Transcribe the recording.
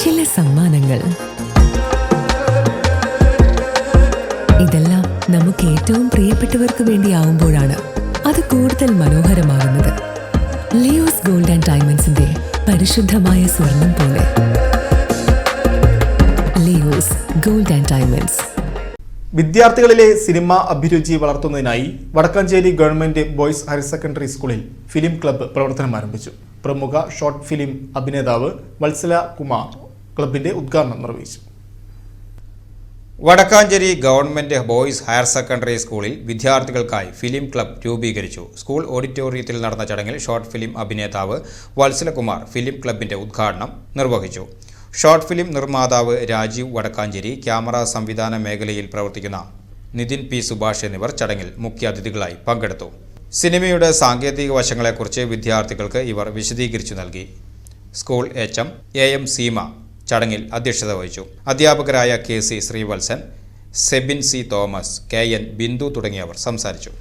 ചില സമ്മാനങ്ങൾ. ഇതെല്ലാം നമുക്ക് ഏറ്റവും പ്രിയപ്പെട്ടവർക്ക് വേണ്ടിയാവുമ്പോഴാണ് അത് കൂടുതൽ മനോഹരമാകുന്നത്. ലിയോസ് ഗോൾഡ് ആൻഡ് ഡയമണ്ട്സിന്റെ പരിശുദ്ധമായ സ്വർണം പോലെ. Leo's gold and diamonds. വിദ്യാർത്ഥികളിലെ cinema അഭിരുചി വളർത്തുന്നതിനായി Vadakkanchery government boys higher secondary സ്കൂളിൽ ഫിലിം ക്ലബ്ബ് പ്രവർത്തനം ആരംഭിച്ചു. പ്രമുഖ ഷോർട്ട് ഫിലിം അഭിനേതാവ് വത്സല കുമാർ. ക്ലബിന്റെ ഉദ്ഘാടനം നിർവഹിച്ചു. Vadakkanchery government boys higher secondary സ്കൂളിൽ വിദ്യാർത്ഥികൾക്കായി ഫിലിം ക്ലബ് രൂപീകരിച്ചു. സ്കൂൾ ഓഡിറ്റോറിയത്തിൽ നടന്ന ചടങ്ങിൽ ഷോർട്ട് ഫിലിം അഭിനേതാവ് വത്സലകുമാർ ഫിലിം ക്ലബിന്റെ ഉദ്ഘാടനം നിർവഹിച്ചു. ഷോർട്ട് ഫിലിം നിർമ്മാതാവ് രാജീവ് വടക്കാഞ്ചേരി ക്യാമറ സംവിധാന മേഖലയിൽ പ്രവർത്തിക്കുന്ന നിതിൻ പി സുഭാഷ് എന്നിവർ ചടങ്ങിൽ മുഖ്യാതിഥികളായി പങ്കെടുത്തു. സിനിമയുടെ സാങ്കേതിക വശങ്ങളെക്കുറിച്ച് വിദ്യാർത്ഥികൾക്ക് ഇവർ വിശദീകരിച്ചു നൽകി. School H M A M Seema ചടങ്ങിൽ അധ്യക്ഷത വഹിച്ചു. അധ്യാപകരായ K C Sreevalsan Sebin C Thomas K N Bindu തുടങ്ങിയവർ സംസാരിച്ചു.